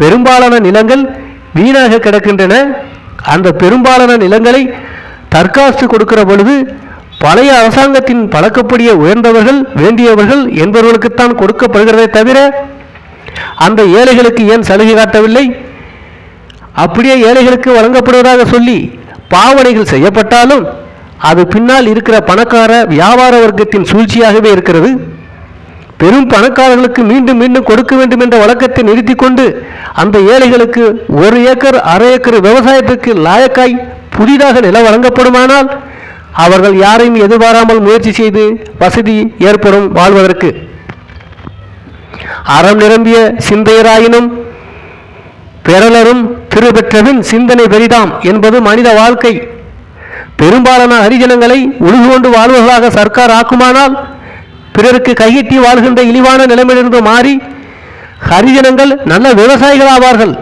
பெரும்பாலான நிலங்கள் வீணாக கிடக்கின்றன. அந்த பெரும்பாலான நிலங்களை தற்காசு கொடுக்கிற பொழுது பழைய அரசாங்கத்தின் பழக்கப்படியே உயர்ந்தவர்கள் வேண்டியவர்கள் என்பவர்களுக்குத்தான் கொடுக்கப்படுகிறதே தவிர அந்த ஏழைகளுக்கு ஏன் சலுகை காட்டவில்லை? அப்படியே ஏழைகளுக்கு வழங்கப்படுவதாக சொல்லி பாவனைகள் செய்யப்பட்டாலும் அது பின்னால் இருக்கிற பணக்கார வியாபார வர்க்கத்தின் சூழ்ச்சியாகவே இருக்கிறது. பெரும் பணக்காரர்களுக்கு மீண்டும் மீண்டும் கொடுக்க வேண்டும் என்ற வழக்கத்தை நிறுத்தி கொண்டு அந்த ஏழைகளுக்கு ஒரு ஏக்கர் அரை ஏக்கர் விவசாயத்திற்கு லாயக்காய் புதிதாக நிலம் வழங்கப்படுமானால் அவர்கள் யாரையும் எதிர்பாராமல் முயற்சி செய்து வசதி ஏற்படும் வாழ்வதற்கு. அறம் நிரம்பிய சிந்தையராயினும் பிறலரும் திருபெற்றவின் சிந்தனை பெரிதாம் என்பது மனித வாழ்க்கை. பெரும்பாலான ஹரிஜனங்களை உழுகொண்டு வாழ்வர்களாக சர்க்கார் ஆக்குமானால் பிறருக்கு கையிட்டி வாழ்கின்ற இழிவான நிலைமையிலிருந்து மாறி ஹரிஜனங்கள் நல்ல விவசாயிகள் ஆவார்கள்